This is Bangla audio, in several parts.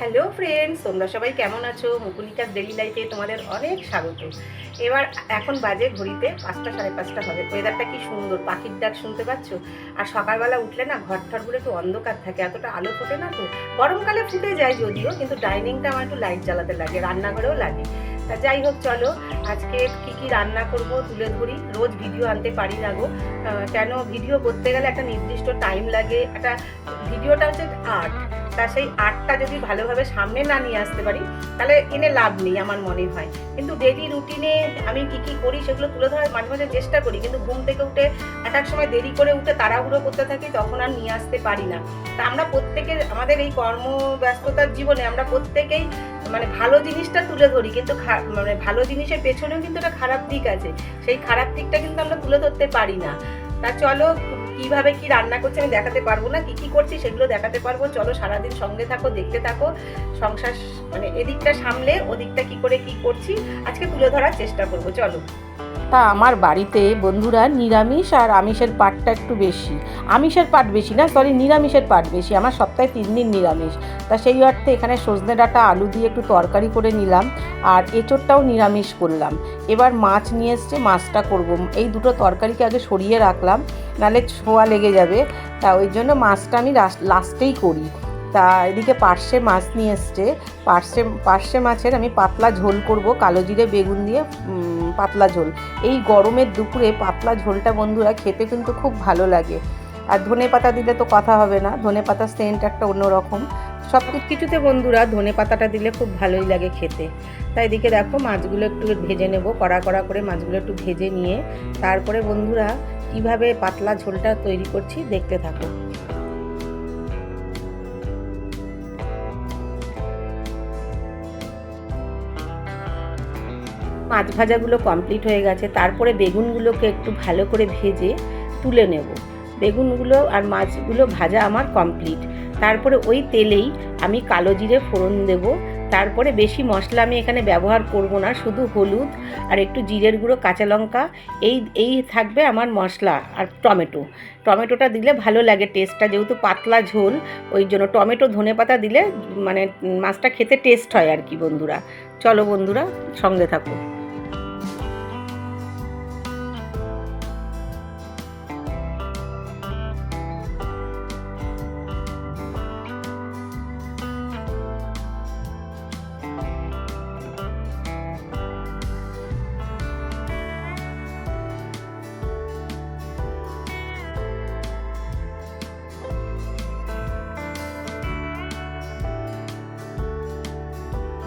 হ্যালো ফ্রেন্ডস, তোমরা সবাই কেমন আছো? মুকুনিকার ডেলি লাইফে তোমাদের অনেক স্বাগত। এবার এখন বাজে ঘড়িতে পাঁচটা সাড়ে পাঁচটা হবে। ওয়েদারটা কি সুন্দর, পাখির ডাক শুনতে পাচ্ছ? আর সকালবেলা উঠলে না ঘর ঠর ঠরগুলো একটু অন্ধকার থাকে, এতটা আলো ফোটে না তো? গরমকালে ফুটে যায় যদিও, কিন্তু ডাইনিংটা আমার একটু লাইট জ্বালাতে লাগে, রান্নাঘরেও লাগে। তা যাই হোক, চলো। আজকে কি কি রান্না করব তুলে ধরি। রোজ ভিডিও আনতে পারি না গো। কেন? ভিডিও করতে গেলে একটা নির্দিষ্ট টাইম লাগে। একটা ভিডিওটা হচ্ছে আর্ট। তা সেই আর্টটা যদি ভালোভাবে সামনে না নিয়ে আসতে পারি, তাহলে এনে লাভ নেই আমার মনে হয়। কিন্তু ডেলি রুটিনে আমি কি কি করি সেগুলো তুলে ধরার মাঝে মাঝে চেষ্টা করি। কিন্তু ঘুম থেকে উঠে এক এক সময় দেরি করে উঠে তাড়াহুড়ো করতে থাকি, তখন আর নিয়ে আসতে পারি না। তা আমরা প্রত্যেকে আমাদের এই কর্মব্যস্ততার জীবনে আমরা প্রত্যেকেই মানে ভালো জিনিসটা তুলে ধরি। কিন্তু মানে ভালো জিনিসের পেছনেও কিন্তু একটা খারাপ দিক আছে। সেই খারাপ দিকটা কিন্তু আমরা তুলে ধরতে পারি না। তা চলো, কীভাবে কি রান্না করছি আমি দেখাতে পারব না? কি কি করছি সেগুলো দেখাতে পারব। চলো সারাদিন সঙ্গে থাকো, দেখতে থাকো। সংসার মানে এদিকটা সামলে, ওদিকটা কি করে কি করছি, আজকে তুলে ধরার চেষ্টা করব। চলো। তা আমার বাড়িতে বন্ধুরা নিরামিষ আর আমিষের পাটটা একটু বেশি। আমিষের পাট বেশি না সরি নিরামিষের পাট বেশি। আমার সপ্তাহে তিন দিন নিরামিষ। তা সেই অর্থে এখানে সজনে ডাঁটা, আলু দিয়ে একটু তরকারি করে নিলাম আর এঁচোড়টাও নিরামিষ করলাম। এবার মাছ নিয়ে এসছে, মাছটা করব। এই দুটো তরকারিকে আগে সরিয়ে রাখলাম, নাহলে ছোঁয়া লেগে যাবে। তা ওই জন্য মাছটা আমি লাস্টেই করি। তা এদিকে পার্শে মাছ নিয়ে এসছে। পার্শে পার্শে মাছের আমি পাতলা ঝোল করব, কালো জিরে, বেগুন দিয়ে পাতলা ঝোল। এই গরমের দুপুরে পাতলা ঝোলটা বন্ধুরা খেতে কিন্তু খুব ভালো লাগে। আর ধনে পাতা দিলে তো কথা হবে না, ধনে পাতার সেন্ট একটা অন্যরকম। সব কিছুতে বন্ধুরা ধনে পাতাটা দিলে খুব ভালোই লাগে খেতে। তাই এদিকে দেখো মাছগুলো একটু ভেজে নেব, কড়া কড়া করে মাছগুলো একটু ভেজে নিয়ে, তারপরে বন্ধুরা কীভাবে পাতলা ঝোলটা তৈরি করছি দেখতে থাকো। মাছ ভাজাগুলো কমপ্লিট হয়ে গেছে। তারপরে বেগুনগুলোকে একটু ভালো করে ভেজে তুলে নেব। বেগুনগুলো আর মাছগুলো ভাজা আমার কমপ্লিট তারপরে ওই তেলেই আমি কালো জিরে ফোড়ন দেব। তারপরে বেশি মশলা আমি এখানে ব্যবহার করব না, শুধু হলুদ আর একটু জিরের গুঁড়ো, কাঁচা লঙ্কা, এই এই থাকবে আমার মশলা আর টমেটো। টমেটোটা দিলে ভালো লাগে টেস্টটা যেহেতু পাতলা ঝোল, ওই জন্য টমেটো ধনে পাতা দিলে মানে মাছটা খেতে টেস্ট হয় আর কি বন্ধুরা। চলো বন্ধুরা, সঙ্গে থাকো।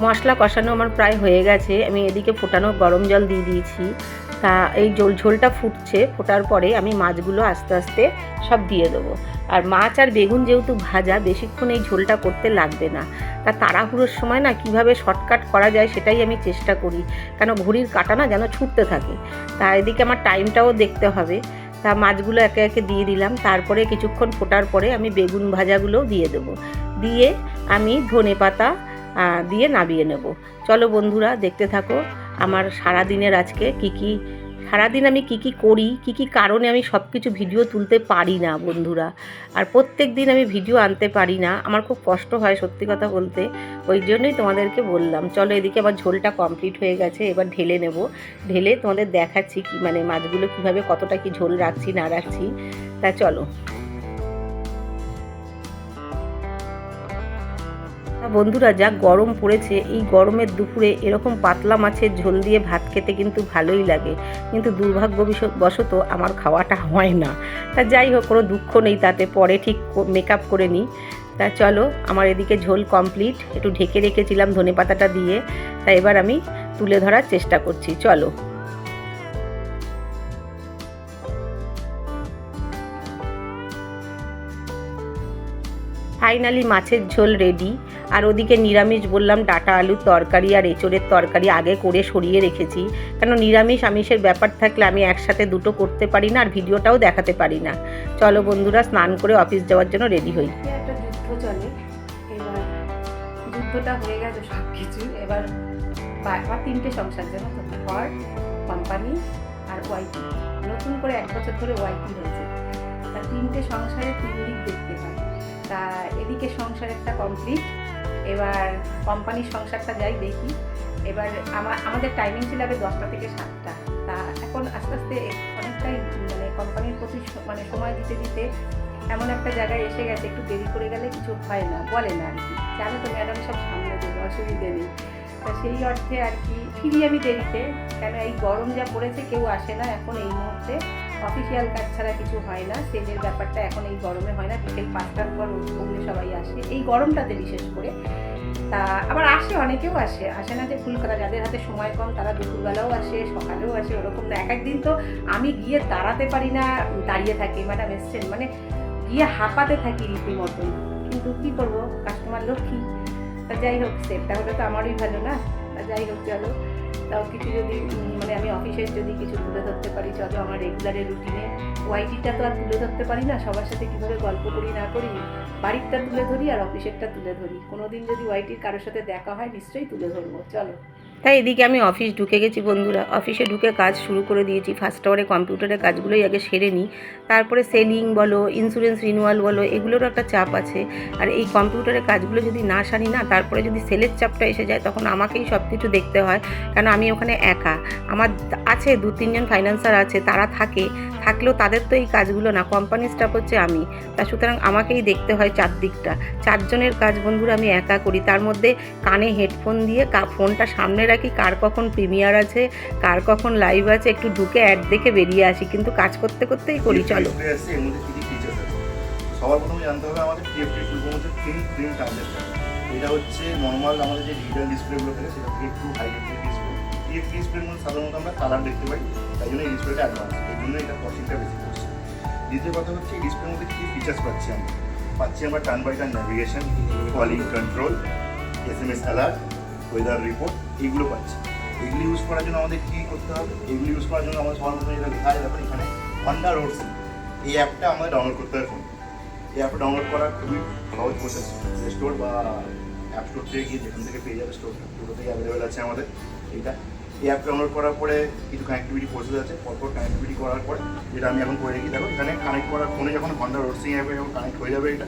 মশলা কষানো আমার প্রায় হয়ে গেছে। আমি এদিকে ফোটানো গরম জল দিয়ে দিয়েছি। তা এই জল ঝোলটা ফুটছে, ফোটার পরে আমি মাছগুলো আস্তে আস্তে সব দিয়ে দেবো। আর মাছ আর বেগুন যেহেতু ভাজা, বেশিক্ষণ এই ঝোলটা করতে লাগবে না। তা তাড়াহুড়োর সময় না কীভাবে শর্টকাট করা যায় সেটাই আমি চেষ্টা করি। কেন ঘড়ির কাটা না যেন ছুটতে থাকে। তা এদিকে আমার টাইমটাও দেখতে হবে। তা মাছগুলো একে একে দিয়ে দিলাম। তারপরে কিছুক্ষণ ফোটার পরে আমি বেগুন ভাজাগুলোও দিয়ে দেবো। দিয়ে আমি ধনে পাতা দিয়ে নামিয়ে নেব। চলো বন্ধুরা, দেখতে থাকো আমার সারা দিনের আজকে কি কি, সারাদিন আমি কি কি করি, কি কি কারণে আমি সব কিছু ভিডিও তুলতে পারি না বন্ধুরা। আর প্রত্যেক দিন আমি ভিডিও আনতে পারি না, আমার খুব কষ্ট হয় সত্যি কথা বলতে, ওই জন্যই তোমাদেরকে বললাম। চলো এদিকে আবার ঝোলটা কমপ্লিট হয়ে গেছে, এবার ঢেলে নেব। ঢেলে তোমাদের দেখাচ্ছি কি মানে মাছগুলো কীভাবে, কতটা কি ঝোল রাখছি, না রাখছি। তা চলো। বন্ধুরা, যা গরম পড়েছে, এই গরমের দুপুরে এরকম পাতলা মাছের ঝোল দিয়ে ভাত খেতে কিন্তু ভালোই লাগে। কিন্তু দুর্ভাগ্য বিশ- বশত আমার খাওয়াটা হয় না। তা যাই হোক, কোনো দুঃখ নেই তাতে, পরে ঠিক মেকআপ করে নিই। তা চলো, আমার এদিকে ঝোল কমপ্লিট। একটু ঢেকে রেখেছিলাম ধনে পাতাটা দিয়ে। তা এবার আমি তুলে ধরার চেষ্টা করছি, চলো। ফাইনালি মাছের ঝোল রেডি আর ওদিকে নিরামিষ বললাম, ডাটা আলুর তরকারি আর এঁচড়ের তরকারি আগে করে সরিয়ে রেখেছি। কেন নিরামিষ আমিষের ব্যাপার থাকলে আমি একসাথে দুটো করতে পারি না আর ভিডিওটাও দেখাতে পারি না। চলো বন্ধুরা, স্নান করে অফিস যাওয়ার জন্য রেডি হই। একটা যুদ্ধ চলে। এবার যুদ্ধটা হয়ে গেছে সব কিছু এবার তিনটে সংসার তো? ঘর কোম্পানি আর নতুন করে এক বছর ধরে হয়েছে তিনটে সংসারে তিন দিক দেখতে হয় তা এদিকে সংসার একটা কমপ্লিট এবার কোম্পানির সংসারটা যাই দেখি। এবার আমার আমাদের টাইমিং ছিল আগে দশটা থেকে সাতটা। তা এখন আস্তে আস্তে অনেকটাই মানে কোম্পানির প্রতি মানে সময় দিতে দিতে এমন একটা জায়গায় এসে গেছে, একটু দেরি করে গেলে কিছু হয় না, বলে না আর কি জানো তো ম্যাডাম সব সামনে দেবে, অসুবিধে নেই। তা সেই অর্থে আর কি ফিরি আমি দেরিতে, কেন এই গরম যা পড়েছে কেউ আসে না এখন এই মুহূর্তে। অফিসিয়াল কাজ ছাড়া কিছু হয় না। সেলের ব্যাপারটা এখন এই গরমে হয় না। বিকেল পাঁচটার পর ওগুলো সবাই আসে। এই গরমটাতে বিশেষ করে। তা আবার আসে, অনেকেও আসে। আসে না যে ফুল করা যাদের হাতে সময় কম, তারা দুপুরবেলাও আসে, সকালেও আসে, ওরকম না। এক একদিন তো আমি গিয়ে দাঁড়াতে পারি না, দাঁড়িয়ে থাকি ম্যাডাম এসছেন। মানে গিয়ে হাঁপাতে থাকি রীতিমতন কিন্তু কী করব? কাস্টমার লক্ষ্মী। তা যাই হোক সেটটা হলে তো আমারই ভালো না। তা যাই হোক, চলো। তাও কিছু যদি মানে আমি অফিসের যদি কিছু তুলে ধরতে পারি, চলো আমার রেগুলারের রুটিনে ওয়াইটিটা তো আর তুলে ধরতে পারি না, সবার সাথে কীভাবে গল্প করি না করি, বাড়িরটা তুলে ধরি আর অফিসেরটা তুলে ধরি। কোনোদিন যদি ওয়াইটির কারোর সাথে দেখা হয়, নিশ্চয়ই তুলে ধরবো, চলো। তাই এদিকে আমি অফিস ঢুকে গেছি বন্ধুরা। অফিসে ঢুকে কাজ শুরু করে দিয়েছি। ফার্স্ট আওয়ারে কম্পিউটারের কাজগুলোই আগে সেরে নিই। তারপরে সেলিং বলো ইন্স্যুরেন্স রিনুয়াল বলো, এগুলোরও একটা চাপ আছে। আর এই কম্পিউটারের কাজগুলো যদি না সারি না, তারপরে যদি সেলের চাপটা এসে যায়, তখন আমাকেই সব কিছু দেখতে হয়। কেন আমি ওখানে একা। আমার আছে দু, তিনজন ফাইন্যান্সার আছে, তারা থাকে। থাকলেও তাদের তো এই কাজগুলো না। কোম্পানির স্টাফ হচ্ছে আমি। তা সুতরাং আমাকেই দেখতে হয় চারদিকটা। চারজনের কাজ বন্ধুরা আমি একা করি। তার মধ্যে কানে হেডফোন দিয়ে ফোনটা সামনে রাখি কার কখন প্রিমিয়ার আছে কার কখন লাইভ আছে একটু ঢুকে অ্যাড দেখে বেরিয়ে আসি। কিন্তু কাজ করতে করতেই করি চলো। সবার প্রথমে জানতে হবে আমাদের টিএফটি হচ্ছে থিন প্রিন্ট ট্রানজেক্টর এটা হচ্ছে নর্মাল আমাদের যে ডিজিটাল ডিসপ্লেগুলো থাকে সেটা থেকে একটু হাই ডিসপ্লে টিএফটি ডিসপ্লের মধ্যে সাধারণত আমরা কালার দেখতে পাই তাই জন্য এই ডিসপ্লেটা অ্যাডভান্স এই জন্য এটা কস্টিংটা বেশি পড়ছে। দ্বিতীয় কথা হচ্ছে এই ডিসপ্লের মধ্যে কী ফিচার্স পাচ্ছি আমরা? পাচ্ছি আমরা turn by turn navigation calling control S M S alert weather report এইগুলো পাচ্ছি। এগুলি ইউজ করার জন্য আমাদের কী করতে হবে? এগুলি ইউজ করার জন্য আমাদের সবার যেটা লেখা আছে দেখুন এখানে হন্ডা রোড এই অ্যাপটা আমাদের ডাউনলোড করতে হবে ফোন এই অ্যাপটা ডাউনলোড করা খুবই সহজ প্রসেস স্টোর বা অ্যাপ স্টোর থেকে গিয়ে যেখান থেকে পেয়ে যাবে স্টোর দুটো থেকে অ্যাভেলেবেল আছে আমাদের এইটা এই অ্যাপ ডাউনলোড করার পরে কিছু কানেক্টিভিটি প্রসেস আছে, পরপর কানেক্টিভিটি করার পরে যেটা আমি এখন করে রেখে দেখো, এখানে কানেক্ট করার ফোনে যখন হন্ডা রোডসিং অ্যাপে যখন কানেক্ট হয়ে যাবে এটা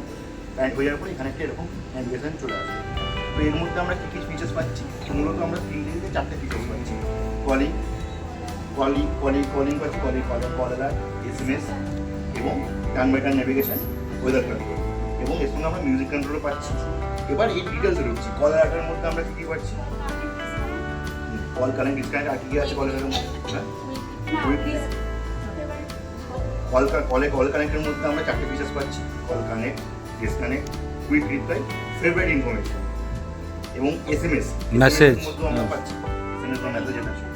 কানেক্ট হয়ে যাওয়ার পরে এখানে একটা এরকম অ্যাপ্লিকেশন চলে আসবে। তো এর মধ্যে আমরা কী কী ফিচার্স পাচ্ছি? মূলত আমরা তিনটে থেকে চারটে ফিচার্স পাচ্ছি। কলিং কলিং কলিং কলিং পাচ্ছি calling caller caller S M S এবং turn by turn navigation weather control এবং এর সঙ্গে আমরা মিউজিক কন্ট্রোলও পাচ্ছি। এবার এই ডিটেলসে ঢুকছি। কল আর্টের মধ্যে আমরা কী কী পাচ্ছি? কল কানেক্ট ডিসকানেক্ট আর কী কী আছে কলের মধ্যে? হ্যাঁ? কল কলে কল কানেক্টের মধ্যে আমরা চারটে ফিচার্স পাচ্ছি। Call connect disconnect quick reply favourite information এবং এস এম এস Message, আমরা হ্যাঁ। পাচ্ছি। এস এম এস বা মেসেজ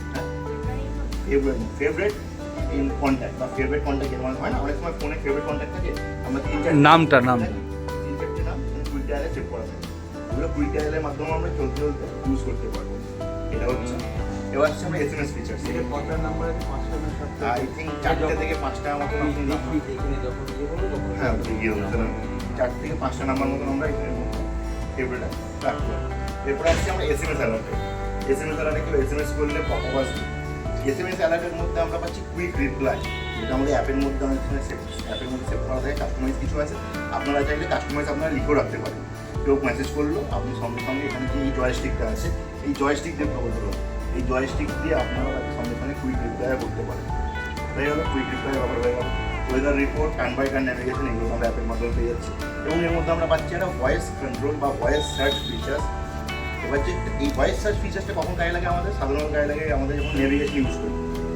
ফেভারিট ইন কন্ট্যাক্ট বা ফেভারিট কন্ট্যাক্ট এর মানে হয় না অনেক সময় ফোনে ফেভারিট কন্ট্যাক্ট থাকে আমরা তিন চারটে নামটা, নামটা। তিন নাম কুইক ডায়ালে সেভ করা থাকে। ওগুলো ডায়ালের মাধ্যমে আমরা চলতে চলতে ইউজ করতে পারব। এটা হচ্ছে। এবার হচ্ছে আমরা এস এম এস ফিচার্স কটার নাম্বার পাঁচটা না সাতটা? আই থিঙ্ক চারটে থেকে পাঁচটা মতন আপনি এখানে যখন করব তখন হ্যাঁ চার থেকে পাঁচটা নাম্বার মতন আমরা এখানে টেবিলটা রাখব। এরপরে আসছে আমরা এস এম এস অ্যালার্টে এস এম এস অ্যালার্টে কেউ এস এম এস করলে আসবে এস এম এস অ্যালার্টের মধ্যে আমরা পাচ্ছি কুইক রিপ্লাই যেটা আমাদের অ্যাপের মধ্যে অনেক সময় সেভ অ্যাপের মধ্যে সেভ করা থাকে কাস্টমাইজ কিছু আছে। আপনারা চাইলে কাস্টমাইজ আপনারা লিখেও রাখতে পারেন। কেউ মেসেজ করল, আপনি সঙ্গে সঙ্গে এখানে যে এই জয়স্টিকটা আছে, এই জয়স্টিক দিয়ে খবর দেবো এই জয়স্টিক দিয়ে আপনারা সঙ্গে সঙ্গে কুইক রিপ্লাই করতে পারেন। হয়ে গেল কুইক রিপ্লাই ব্যাপার। হয়ে গেল weather report turn by turn navigation এগুলো আমরা অ্যাপের মাধ্যমে পেয়ে যাচ্ছি। এবং এর মধ্যে আমরা পাচ্ছি একটা ভয়েস কন্ট্রোল বা ভয়েস সার্চ ফিচার্স এবার যে এই ভয়েস সার্চ ফিচার্সটা কখন গায়ে লাগে আমাদের? সাধারণত গায়ে লাগে আমাদের যখন নেভিগেশন ইউজ করি।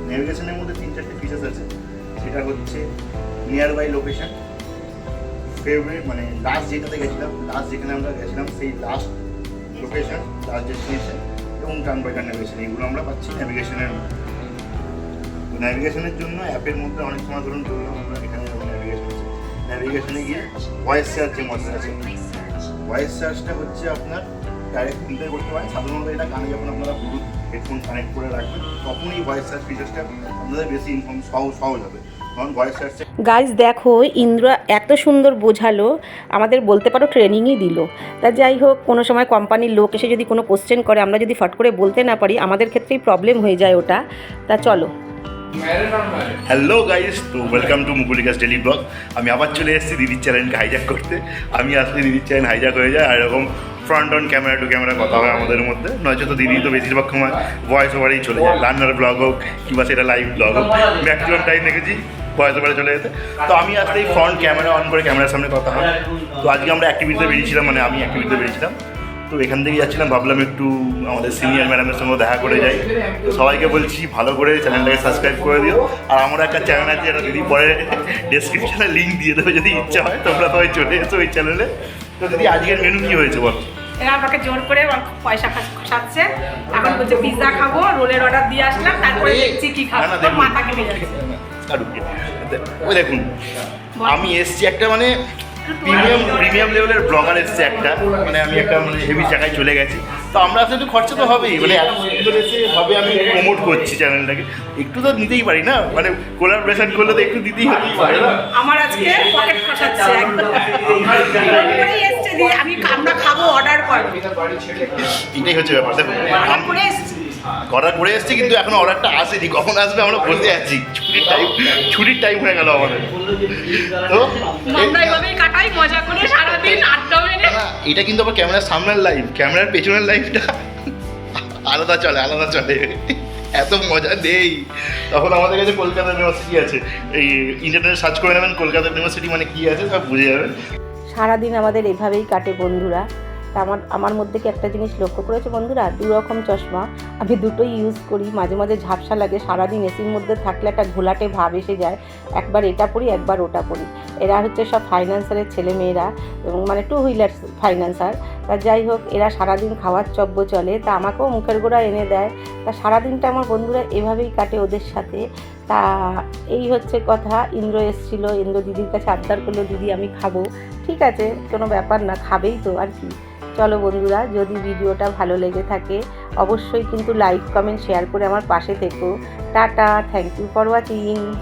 নেভিগেশনের মধ্যে তিন চারটে ফিচার্স আছে। সেটা হচ্ছে নিয়ার বাই লোকেশন ফেভারিট মানে লাস্ট যেটাতে গেছিলাম লাস্ট যেখানে আমরা গেছিলাম, সেই লাস্ট লোকেশন লাস্ট ডেস্টিনেশন এবং টার্ন বাই টার্ন নেভিগেশন এগুলো আমরা পাচ্ছি নেভিগেশনের মধ্যে। ন্যাভিগেশনের জন্য অ্যাপের মধ্যে অনেক সময় ধরুন চললাম আমরা এখানে ন্যাভিগেশন আছে ন্যাভিগেশনে গিয়ে ভয়েস সার্চ যে মডেল আছে ভয়েস সার্চটা হচ্ছে আপনার ডাইরেক্ট ফিল্টার করতে পারেন। সাধারণত এটা কানে যখন আপনারা ব্লুটুথ হেডফোন কানেক্ট করে রাখবেন তখন এই ভয়েস সার্চ ফিচার্সটা আপনাদের বেশি ইনফর্ম সহজ সহজ হবে। কারণ ভয়েস সার্চে গাইজ দেখো ইন্দ্র এত সুন্দর বোঝালো আমাদের বলতে পারো ট্রেনিংই দিল। তা যাই হোক কোনো সময় কোম্পানির লোক এসে যদি কোনো কোশ্চেন করে আমরা যদি ফট করে বলতে না পারি আমাদের ক্ষেত্রেই প্রবলেম হয়ে যায় ওটা। তা চলো। হ্যালো গাইস তো welcome to Mukulika's daily blog আমি আবার চলে এসেছি দিদির চ্যানেলকে হাইজ্যাক করতে। আমি আসলে দিদির চ্যানেল হাইজ্যাক হয়ে যায় আর এরকম front on camera to camera কথা হয় আমাদের মধ্যে। নয়তো তো দিদি তো বেশিরভাগ সময় ভয়েস ওভারেই চলে যায়। রান্নার ব্লগ হোক কিংবা সেটা লাইভ ব্লগ হোক। ম্যাক্সিমাম টাইম দেখেছি ভয়েস ওভারে চলে যেতে। তো আমি আসলে ফ্রন্ট ক্যামেরা অন করে ক্যামেরার সামনে কথা হয়। তো আজকে আমরা অ্যাক্টিভিটিতে বেরিয়েছিলাম মানে আমি অ্যাক্টিভিটিতে বেরিয়েছিলাম। তো এখান থেকে যাচ্ছিলাম, ভাবলাম একটু আমাদের সিনিয়র ম্যাডামের সঙ্গে দেখা করে যাই। তো সবাইকে বলছি, ভালো করে চ্যানেলটাকে সাবস্ক্রাইব করে দিও। আর আমার একটা চ্যানেল আছে, এটা দিদি পরে ডেসক্রিপশনে লিঙ্ক দিয়ে দেবে, যদি ইচ্ছা হয়, তোমরা সবাই চলে এসো ওই চ্যানেলে তো দিদি, আজকের মেনু কী হয়েছে বল? এরা আমাকে জোর করে পয়সা খসাচ্ছে। এখন বলছে পিৎজা খাব রোলের অর্ডার দিয়ে আসলাম তারপরে দেখছি কি খাব। মাথা কেটে ওই দেখুন আমি এসছি একটা মানে প্রিমিয়াম প্রিমিয়াম লেভেলের ব্লগার এসছে একটা। মানে আমি একটা মানে হেভি জায়গায় চলে গেছি। তো আমরা আসলে একটু খরচা তো হবেই। মানে এত সুন্দর এসে ভাবে আমি প্রমোট করছি চ্যানেলটাকে একটু তো নিতেই পারি না? মানে কোলার কোলাবরেশন করলে তো একটু দিতেই হতেই পারে। আমার আজকে পকেট খসাচ্ছে একদম। দিয়ে আমি আমরা খাব অর্ডার করব এটাই হচ্ছে ব্যাপার। দেখুন অর্ডার করে এসছি। অর্ডার করে এসেছি কিন্তু এখন অর্ডারটা আসেনি। কখন আসবে আমরা বসে আছি ছুটির টাইম ছুটির টাইম হয়ে গেল আমাদের। তো আমরা এভাবেই কাটাই মজা করে সারাদিন আড্ডা মেরে। এটা কিন্তু আবার ক্যামেরার সামনের লাইভ ক্যামেরার পেছনের লাইফটা আলাদা চলে আলাদা চলে। এত মজা নেই। তখন আমাদের কাছে কলকাতা ইউনিভার্সিটি আছে। এই ইন্টারনেটে সার্চ করে নেবেন কলকাতা ইউনিভার্সিটি মানে কি আছে সব বুঝে যাবেন। সারাদিন আমাদের এভাবেই কাটে বন্ধুরা। তা আমার আমার মধ্যে কি একটা জিনিস লক্ষ্য করেছে বন্ধুরা? দু রকম চশমা। আমি দুটোই ইউজ করি, মাঝে মাঝে ঝাপসা লাগে। সারাদিন এসির মধ্যে থাকলে একটা ঘোলাটে ভাব এসে যায়। একবার এটা পড়ি একবার ওটা পড়ি এরা হচ্ছে সব ফাইন্যান্সারের ছেলে মেয়েরা এবং মানে টু হুইলার ফাইন্যান্সার তা যাই হোক, এরা সারাদিন খাওয়ার চব্য চলে। তা আমাকেও মুখের গোড়া এনে দেয়। তা সারাদিনটা আমার বন্ধুরা এভাবেই কাটে ওদের সাথে। তা এই হচ্ছে কথা। ইন্দ্র এসেছিল। ইন্দ্র দিদির কাছে আবদার করল, দিদি, আমি খাব। ঠিক আছে, কোনো ব্যাপার না, খাবেই তো, আর কি। চলো বন্ধুরা, যদি ভিডিওটা ভালো লেগে থাকে, অবশ্যই কিন্তু লাইক, কমেন্ট, শেয়ার করে আমার পাশে থেকো। Tata, thank you for watching.